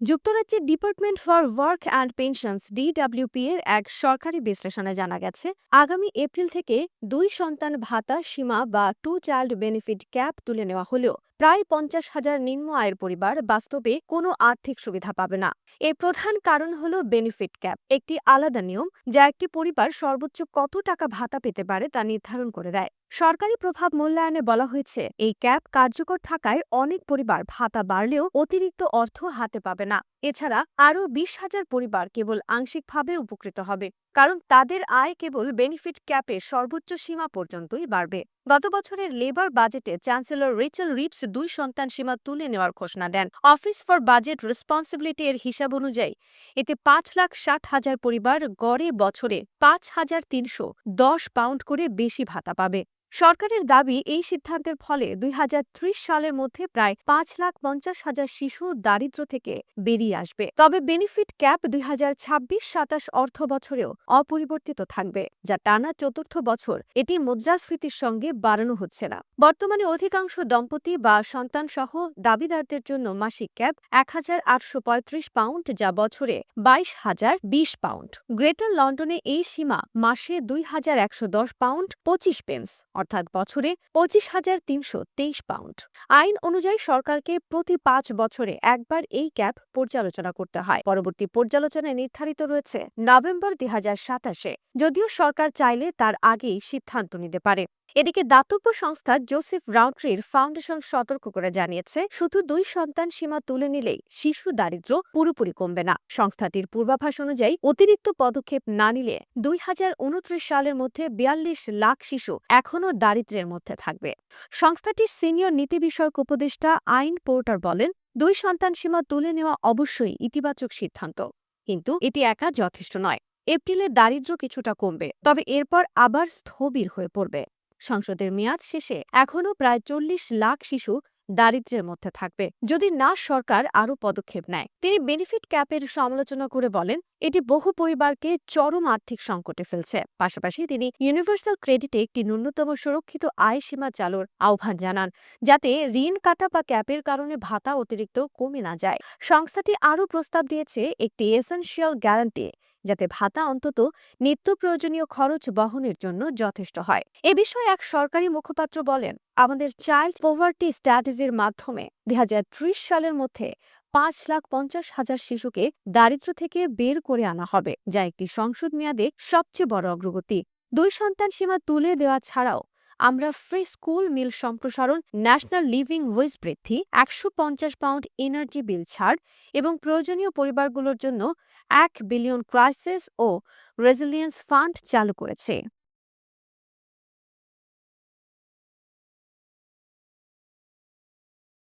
যুক্তরাজ্যের department for work and pensions DWP এর এক সরকারি বিশ্লেষণে জানা গেছে, আগামী এপ্রিল থেকে দুই সন্তান ভাতা, সীমা বা টু চাইল্ড বেনিফিট ক্যাপ তুলে নেওয়া হলেও প্রায় পঞ্চাশ হাজার নিম্ন আয়ের পরিবার বাস্তবে কোনো আর্থিক সুবিধা পাবে না। এর প্রধান কারণ হল বেনিফিট ক্যাপ একটি আলাদা নিয়ম যা একটি পরিবার সর্বোচ্চ কত টাকা ভাতা পেতে পারে তা নির্ধারণ করে দেয়। সরকারি প্রভাব মূল্যায়নে বলা হয়েছে, এই ক্যাপ কার্যকর থাকায় অনেক পরিবার ভাতা বাড়লেও অতিরিক্ত অর্থ হাতে পাবে না। এছাড়া আরও বিশ হাজার পরিবার কেবল আংশিকভাবে উপকৃত হবে, কারণ তাদের আয় কেবল বেনিফিট ক্যাপের সর্বোচ্চ সীমা পর্যন্তই বাড়বে। গত বছরের লেবার বাজেটে চ্যান্সেলর রিচেল রিপস দুই সন্তান সীমা তুলে নেওয়ার ঘোষণা দেন। অফিস ফর বাজেট রেসপন্সিবিলিটি এর হিসাব অনুযায়ী, এতে পাঁচ লাখ ষাট হাজার পরিবার গড়ে বছরে পাঁচ হাজার তিনশো দশ পাউন্ড করে বেশি ভাতা পাবে। সরকারের দাবি, এই সিদ্ধান্তের ফলে দুই হাজার ত্রিশ সালের মধ্যে প্রায় পাঁচ লাখ পঞ্চাশ হাজার শিশু দারিদ্র্য থেকে বেরিয়ে আসবে। তবে বেনিফিট ক্যাপ দুই হাজার ছাব্বিশ সাতাশ অর্থ বছরেও অপরিবর্তিত থাকবে, যা টানা চতুর্থ বছর এটি মুদ্রাস্ফীতির সঙ্গে বাড়ানো হচ্ছে না। বর্তমানে অধিকাংশ দম্পতি বা সন্তানসহ দাবিদারদের জন্য মাসিক ক্যাপ এক হাজার আটশো পঁয়ত্রিশ পাউন্ড, যা বছরে বাইশ হাজার বিশ পাউন্ড। গ্রেটার লন্ডনে এই সীমা মাসে দুই হাজার একশো দশ পাউন্ড পঁচিশ পেন্স অর্থাৎ বছরে পঁচিশ হাজার তিনশো তেইশ পাউন্ড। আইন অনুযায়ী সরকারকে প্রতি পাঁচ বছরে একবার এই ক্যাপ পর্যালোচনা করতে হয়। পরবর্তী পর্যালোচনায় নির্ধারিত রয়েছে নভেম্বর দুই সাতাশে, যদিও সরকার চাইলে তার আগেই সিদ্ধান্ত নিতে পারে। এদিকে দাতব্য সংস্থা জোসেফ রাউট্রির ফাউন্ডেশন সতর্ক করে জানিয়েছে, শুধু দুই সন্তান সীমা তুলে নিলেই শিশু দারিদ্র্য পুরোপুরি কমবে না। সংস্থাটির পূর্বাভাস অনুযায়ী অতিরিক্ত পদক্ষেপ না নিলে দুই হাজার উনত্রিশ সালের মধ্যে বিয়াল্লিশ লাখ শিশু এখনও দারিদ্র্যের মধ্যে থাকবে। সংস্থাটির সিনিয়র নীতি বিষয়ক উপদেষ্টা আইন পোর্টার বলেন, দুই সন্তান সীমা তুলে নেওয়া অবশ্যই ইতিবাচক সিদ্ধান্ত। কিন্তু এটি একা যথেষ্ট নয়। এপ্রিলে দারিদ্র্য কিছুটা কমবে, তবে এরপর আবার স্থবির হয়ে পড়বে। সংসদের মেয়াদ শেষে এখনও প্রায় চল্লিশ লাখ শিশু দারিদ্র্যের মধ্যে থাকবে। যদি না, সরকার আরও পদক্ষেপ নেয়। তিনি বেনিফিট ক্যাপের সমালোচনা করে বলেন, এটি বহু পরিবারকে চরম আর্থিক সংকটে ফেলছে। পাশাপাশি তিনি ইউনিভার্সাল ক্রেডিটে একটি ন্যূনতম সুরক্ষিত আয় সীমা চালুর আহ্বান জানান, যাতে ঋণ কাটা বা ক্যাপের কারণে ভাতা অতিরিক্ত কমে না যায়। সংস্থাটি আরও প্রস্তাব দিয়েছে একটি এসেনশিয়াল গ্যারান্টি যাতে ভাতা অন্তত নিত্য প্রয়োজনীয় খরচ বহনের জন্য যথেষ্ট হয়। এ বিষয়ে এক সরকারি মুখপাত্র বলেন, আমাদের চাইল্ড পোভার্টি স্ট্র্যাটেজির মাধ্যমে দুই হাজার ত্রিশ সালের মধ্যে পাঁচ লাখ পঞ্চাশ হাজার শিশুকে দারিদ্র্য থেকে বের করে আনা হবে, যা একটি সংসদ মেয়াদে সবচেয়ে বড় অগ্রগতি। দুই সন্তান সীমা তুলে দেওয়া ছাড়াও আমরা ফ্রি স্কুল মিল সম্প্রসারণ, ন্যাশনাল লিভিং ওয়েজ বৃদ্ধি, একশো পঞ্চাশ পাউন্ড এনার্জি বিল ছাড় এবং প্রয়োজনীয় পরিবারগুলোর জন্য এক বিলিয়ন ক্রাইসিস ও রেজিলিয়েন্স ফান্ড চালু করেছে।